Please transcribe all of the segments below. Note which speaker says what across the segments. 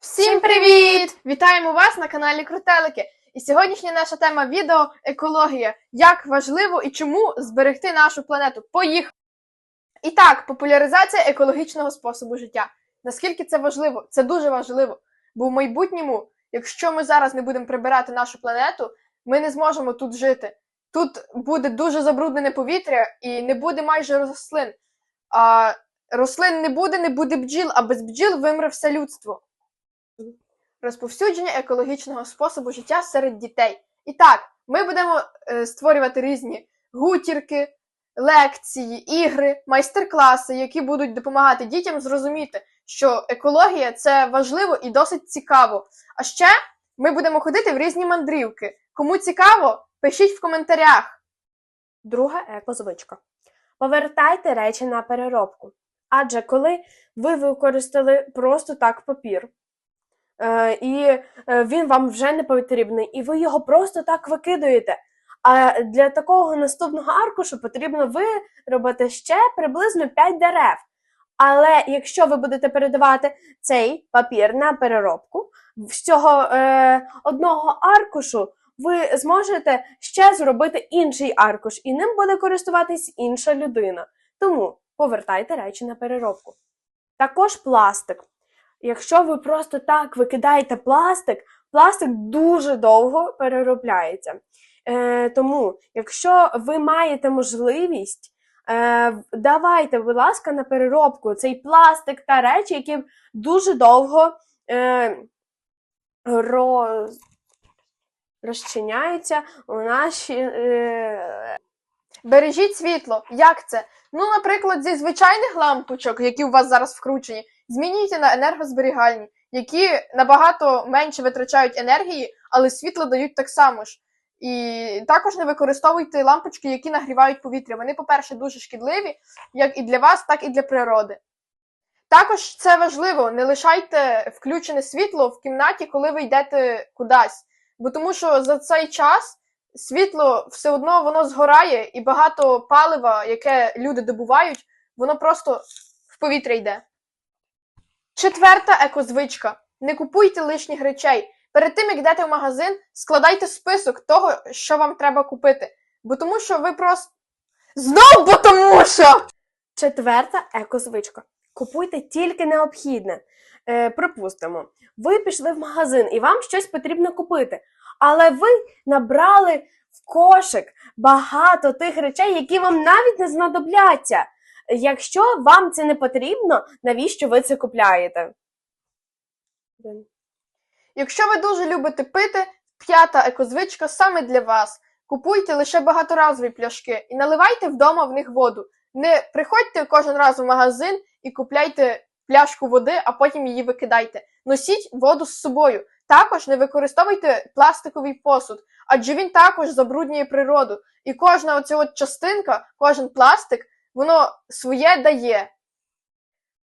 Speaker 1: Всім привіт! Вітаємо вас на каналі Крутелики. І сьогоднішня наша тема відео екологія. Як важливо і чому зберегти нашу планету. Поїхали! І так, популяризація екологічного способу життя. Наскільки це важливо? Це дуже важливо. Бо в майбутньому, якщо ми зараз не будемо прибирати нашу планету, ми не зможемо тут жити. Тут буде дуже забруднене повітря і не буде майже рослин. А рослин не буде, не буде бджіл, а без бджіл вимре все людство розповсюдження екологічного способу життя серед дітей. І так, ми будемо е, створювати різні гутірки, лекції, ігри, майстер-класи, які будуть допомагати дітям зрозуміти, що екологія це важливо і досить цікаво. А ще ми будемо ходити в різні мандрівки. Кому цікаво, пишіть в коментарях.
Speaker 2: Друга екозвичка. Повертайте речі на переробку. Адже коли ви використали просто так папір, і е, він вам вже не потрібний, і ви його просто так викидуєте. А для такого наступного аркушу потрібно виробити ще приблизно 5 дерев. Але якщо ви будете передавати цей папір на переробку, з цього е, одного аркушу ви зможете ще зробити інший аркуш, і ним буде користуватись інша людина. Тому повертайте речі на переробку. Також пластик. Якщо ви просто так викидаєте пластик, пластик дуже довго переробляється. Е, тому, якщо ви маєте можливість, е, давайте, будь ласка, на переробку цей пластик та речі, які дуже довго е, роз розчиняються у наші. Е...
Speaker 1: Бережіть світло. Як це? Ну, наприклад, зі звичайних лампочок, які у вас зараз вкручені, змінюйте на енергозберігальні, які набагато менше витрачають енергії, але світло дають так само ж. І також не використовуйте лампочки, які нагрівають повітря. Вони, по-перше, дуже шкідливі, як і для вас, так і для природи. Також це важливо, не лишайте включене світло в кімнаті, коли ви йдете кудись. Бо тому що за цей час світло все одно воно згорає, і багато палива, яке люди добувають, воно просто в повітря йде. Четверта екозвичка. Не купуйте лишніх речей. Перед тим, як йдете в магазин, складайте список того, що вам треба купити. Бо тому що ви просто. Знов бо тому що!
Speaker 2: Четверта екозвичка. Купуйте тільки необхідне. Е, припустимо, ви пішли в магазин і вам щось потрібно купити, але ви набрали в кошик багато тих речей, які вам навіть не знадобляться. Якщо вам це не потрібно, навіщо ви це купляєте?
Speaker 1: Якщо ви дуже любите пити, п'ята екозвичка саме для вас. Купуйте лише багаторазові пляшки і наливайте вдома в них воду. Не приходьте кожен раз в магазин і купляйте пляшку води, а потім її викидайте. Носіть воду з собою. Також не використовуйте пластиковий посуд, адже він також забруднює природу. І кожна оця от частинка, кожен пластик, воно своє дає.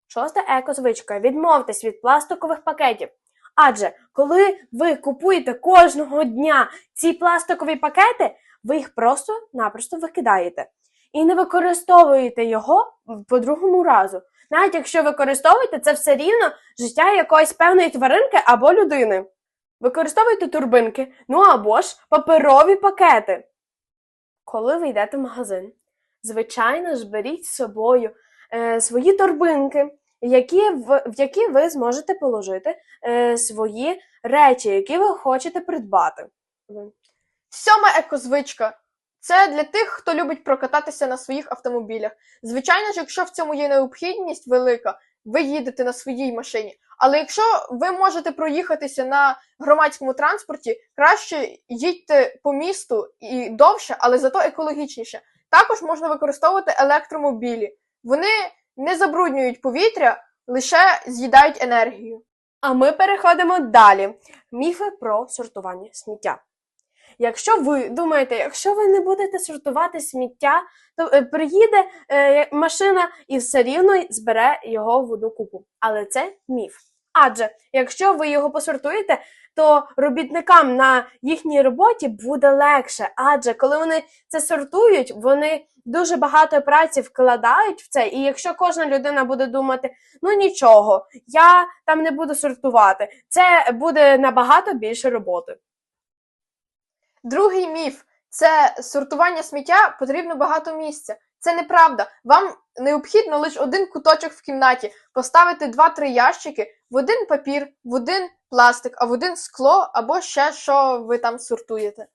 Speaker 2: Шоста екозвичка. Відмовтесь від пластикових пакетів. Адже коли ви купуєте кожного дня ці пластикові пакети, ви їх просто-напросто викидаєте. І не використовуєте його по другому разу. Навіть якщо використовуєте, це все рівно життя якоїсь певної тваринки або людини. Використовуйте турбинки, ну або ж паперові пакети. Коли ви йдете в магазин, звичайно ж беріть з собою е, свої торбинки, які в, в які ви зможете положити е, свої речі, які ви хочете придбати.
Speaker 1: Сьома екозвичка. Це для тих, хто любить прокататися на своїх автомобілях. Звичайно ж, якщо в цьому є необхідність велика, ви їдете на своїй машині. Але якщо ви можете проїхатися на громадському транспорті, краще їдьте по місту і довше, але зато екологічніше. Також можна використовувати електромобілі. Вони не забруднюють повітря, лише з'їдають енергію.
Speaker 2: А ми переходимо далі. Міфи про сортування сміття. Якщо ви думаєте, якщо ви не будете сортувати сміття, то е, приїде е, машина і все рівно збере його в одну купу. Але це міф. Адже якщо ви його посортуєте, то робітникам на їхній роботі буде легше. Адже коли вони це сортують, вони дуже багато праці вкладають в це. І якщо кожна людина буде думати, ну нічого, я там не буду сортувати, це буде набагато більше роботи.
Speaker 1: Другий міф це сортування сміття потрібно багато місця. Це неправда. Вам необхідно лише один куточок в кімнаті поставити 2-3 ящики в один папір, в один пластик, а в один скло або ще що ви там сортуєте.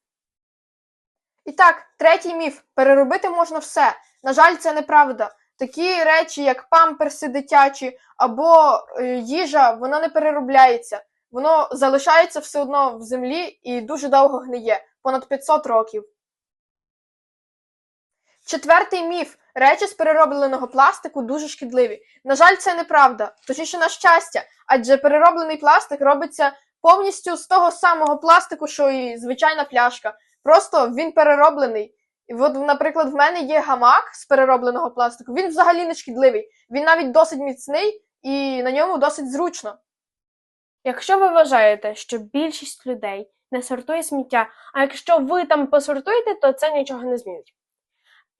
Speaker 1: І так, третій міф: переробити можна все. На жаль, це неправда. Такі речі, як памперси дитячі або е, їжа, воно не переробляється. Воно залишається все одно в землі і дуже довго гниє понад 500 років. Четвертий міф: речі з переробленого пластику дуже шкідливі. На жаль, це неправда, точніше, на щастя, адже перероблений пластик робиться повністю з того самого пластику, що і звичайна пляшка. Просто він перероблений. І от, наприклад, в мене є гамак з переробленого пластику. Він взагалі не шкідливий. Він навіть досить міцний і на ньому досить зручно.
Speaker 2: Якщо ви вважаєте, що більшість людей не сортує сміття, а якщо ви там посортуєте, то це нічого не змінить.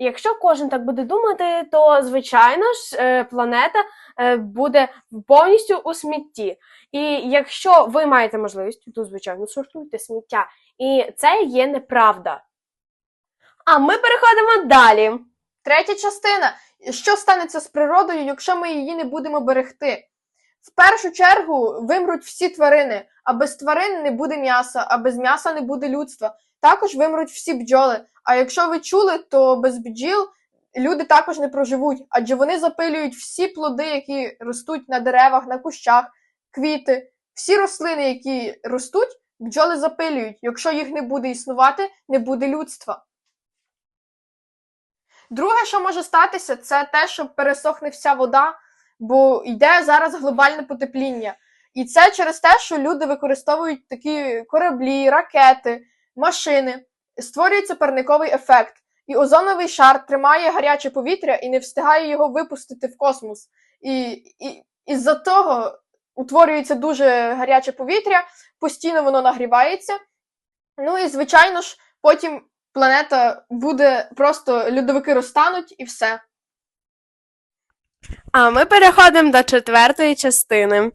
Speaker 2: Якщо кожен так буде думати, то звичайно ж е, планета е, буде повністю у смітті. І якщо ви маєте можливість, то звичайно сортуйте сміття. І це є неправда. А ми переходимо далі.
Speaker 1: Третя частина. Що станеться з природою, якщо ми її не будемо берегти? В першу чергу вимруть всі тварини, а без тварин не буде м'яса, а без м'яса не буде людства. Також вимруть всі бджоли. А якщо ви чули, то без бджіл люди також не проживуть, адже вони запилюють всі плоди, які ростуть на деревах, на кущах, квіти, всі рослини, які ростуть, бджоли запилюють. Якщо їх не буде існувати, не буде людства. Друге, що може статися, це те, що пересохне вся вода, бо йде зараз глобальне потепління. І це через те, що люди використовують такі кораблі, ракети, машини, створюється парниковий ефект. І озоновий шар тримає гаряче повітря і не встигає його випустити в космос. І, і із-за того утворюється дуже гаряче повітря, постійно воно нагрівається. Ну і, звичайно ж, потім планета буде просто льодовики розтануть і все.
Speaker 2: А ми переходимо до четвертої частини.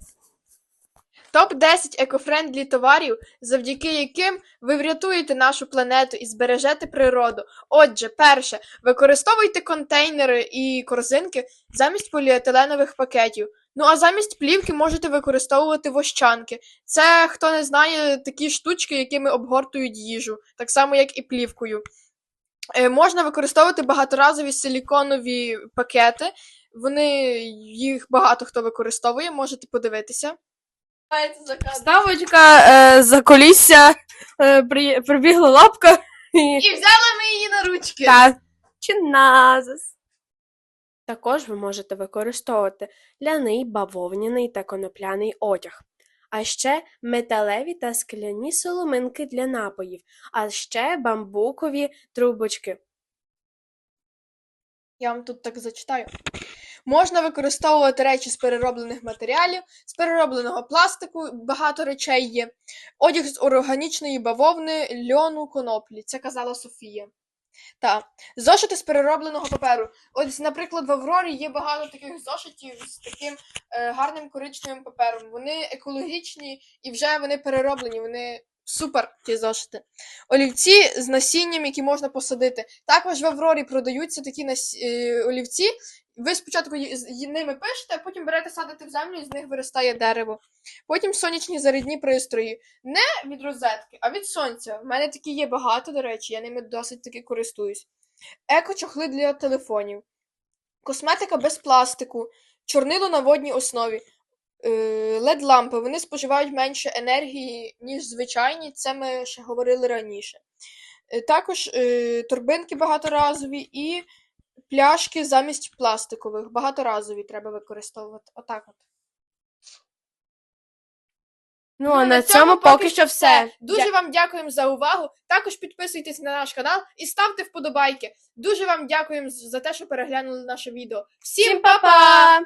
Speaker 1: Топ-10 екофрендлі товарів, завдяки яким ви врятуєте нашу планету і збережете природу. Отже, перше, використовуйте контейнери і корзинки замість поліетиленових пакетів. Ну а замість плівки можете використовувати вощанки. Це, хто не знає, такі штучки, якими обгортують їжу, так само як і плівкою. Е, можна використовувати багаторазові силіконові пакети. Вони їх багато хто використовує, можете подивитися.
Speaker 2: Ставочка е, за колісся, е, при, прибігла лапка і
Speaker 1: І взяли ми її на ручки.
Speaker 2: та чи назис. Також ви можете використовувати ляний, бавовняний та конопляний одяг. А ще металеві та скляні соломинки для напоїв, а ще бамбукові трубочки.
Speaker 1: Я вам тут так зачитаю. Можна використовувати речі з перероблених матеріалів, з переробленого пластику, багато речей є. Одяг з органічної бавовни, льону, коноплі. Це казала Софія. Та зошити з переробленого паперу. Ось, наприклад, в Аврорі є багато таких зошитів з таким е, гарним коричневим папером. Вони екологічні і вже вони перероблені. Вони супер ті зошити. Олівці з насінням, які можна посадити. Також в Аврорі продаються такі нас... е, олівці. Ви спочатку ними пишете, а потім берете садите в землю і з них виростає дерево. Потім сонячні зарядні пристрої. Не від розетки, а від сонця. В мене такі є багато, до речі, я ними досить таки користуюсь. Еко-чохли для телефонів. Косметика без пластику, чорнило на водній основі. led лампи вони споживають менше енергії, ніж звичайні, це ми ще говорили раніше. Е, Також е, торбинки багаторазові і пляшки замість пластикових. Багаторазові треба використовувати. Отак от.
Speaker 2: Ну, а на цьому поки що все.
Speaker 1: Дуже вам дякуємо за увагу. Також підписуйтесь на наш канал і ставте вподобайки. Дуже вам дякуємо за те, що переглянули наше відео. Всім
Speaker 2: па-па!